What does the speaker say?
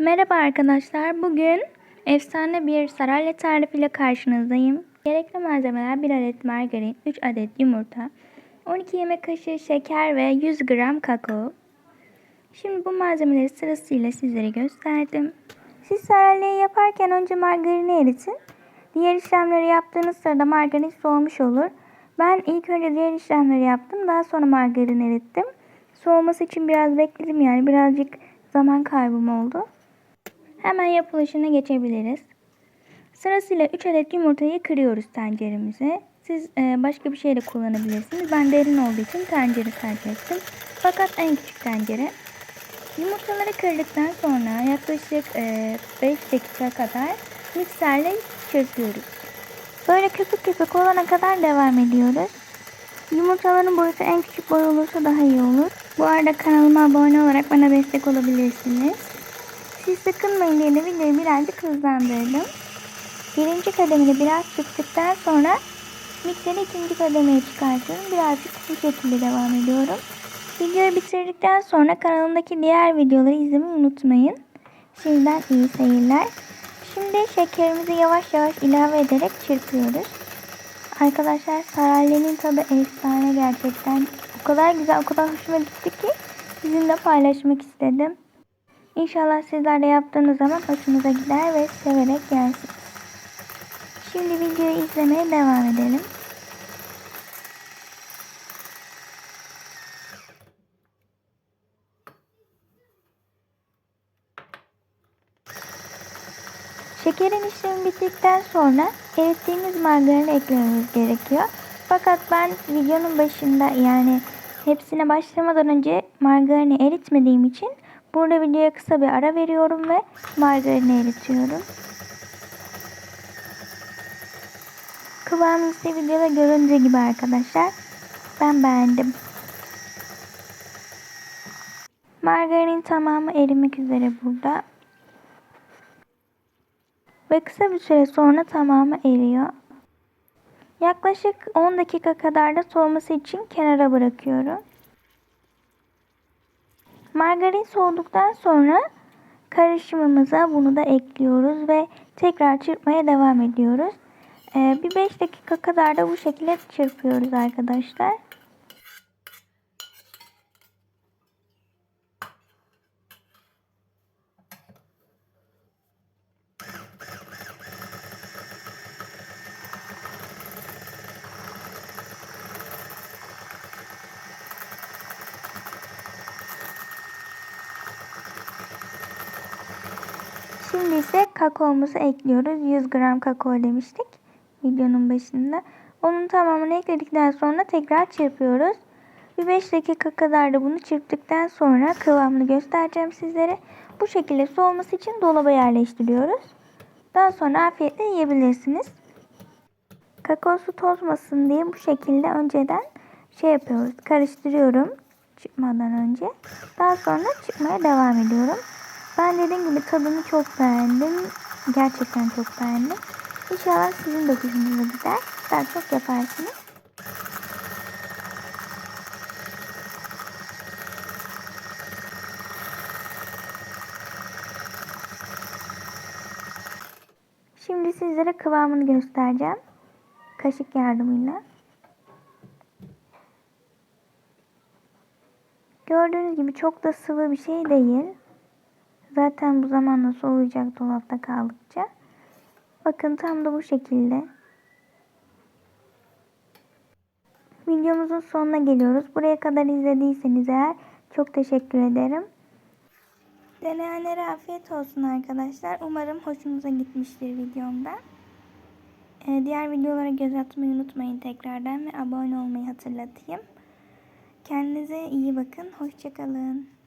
Merhaba arkadaşlar. Bugün efsane bir saralya tarifiyle karşınızdayım. Gerekli malzemeler 1 adet margarin, 3 adet yumurta, 12 yemek kaşığı şeker ve 100 gram kakao. Şimdi bu malzemeleri sırasıyla sizlere gösterdim. Siz saralyayı yaparken önce margarini eritin. Diğer işlemleri yaptığınız sırada margarin soğumuş olur. Ben ilk önce diğer işlemleri yaptım. Daha sonra margarin erittim. Soğuması için biraz bekledim yani birazcık zaman kaybım oldu. Hemen yapılışına geçebiliriz. Sırasıyla 3 adet yumurtayı kırıyoruz tenceremize. Siz e, başka bir şey de kullanabilirsiniz. Ben derin olduğu için tencere tercih ettim. Fakat en küçük tencere. Yumurtaları kırdıktan sonra yaklaşık e, 5 dakika kadar mikserle çırpıyoruz. Böyle köpük köpük olana kadar devam ediyoruz. Yumurtaların boyutu en küçük boy olursa daha iyi olur. Bu arada kanalıma abone olarak bana destek olabilirsiniz. Siz sıkılmayın diye de videoyu birazcık hızlandırdım. Birinci kademini biraz çıktıktan sonra mikseri ikinci kademeye çıkartıyorum. Birazcık bu şekilde devam ediyorum. Videoyu bitirdikten sonra kanalımdaki diğer videoları izlemeyi unutmayın. Şimdiden iyi seyirler. Şimdi şekerimizi yavaş yavaş ilave ederek çırpıyoruz. Arkadaşlar saralyenin tadı efsane gerçekten. O kadar güzel, o kadar hoşuma gitti ki sizinle paylaşmak istedim. İnşallah sizler de yaptığınız zaman hoşunuza gider ve severek yersiniz. Şimdi videoyu izlemeye devam edelim. Şekerin işlemi bittikten sonra erittiğimiz margarini eklememiz gerekiyor. Fakat ben videonun başında yani hepsine başlamadan önce margarini eritmediğim için burada videoya kısa bir ara veriyorum ve margarini eritiyorum. Kıvamı ise videoda göründüğü gibi arkadaşlar. Ben beğendim. Margarinin tamamı erimek üzere burada. Ve kısa bir süre sonra tamamı eriyor. Yaklaşık 10 dakika kadar da soğuması için kenara bırakıyorum. Margarin soğuduktan sonra karışımımıza bunu da ekliyoruz ve tekrar çırpmaya devam ediyoruz. Ee, bir 5 dakika kadar da bu şekilde çırpıyoruz arkadaşlar. Şimdi ise kakaomuzu ekliyoruz. 100 gram kakao demiştik videonun başında. Onun tamamını ekledikten sonra tekrar çırpıyoruz. Bir 5 dakika kadar da bunu çırptıktan sonra kıvamını göstereceğim sizlere. Bu şekilde soğuması için dolaba yerleştiriyoruz. Daha sonra afiyetle yiyebilirsiniz. Kakaosu tozmasın diye bu şekilde önceden şey yapıyoruz. Karıştırıyorum çıkmadan önce. Daha sonra çıkmaya devam ediyorum. Ben dediğim gibi tadını çok beğendim. Gerçekten çok beğendim. İnşallah sizin de hoşunuza gider. Daha çok yaparsınız. Şimdi sizlere kıvamını göstereceğim. Kaşık yardımıyla. Gördüğünüz gibi çok da sıvı bir şey değil. Zaten bu zamanla soğuyacak dolapta kaldıkça. Bakın tam da bu şekilde. Videomuzun sonuna geliyoruz. Buraya kadar izlediyseniz eğer çok teşekkür ederim. Deneyenlere afiyet olsun arkadaşlar. Umarım hoşunuza gitmiştir videomda. Ee, diğer videolara göz atmayı unutmayın tekrardan ve abone olmayı hatırlatayım. Kendinize iyi bakın. Hoşçakalın.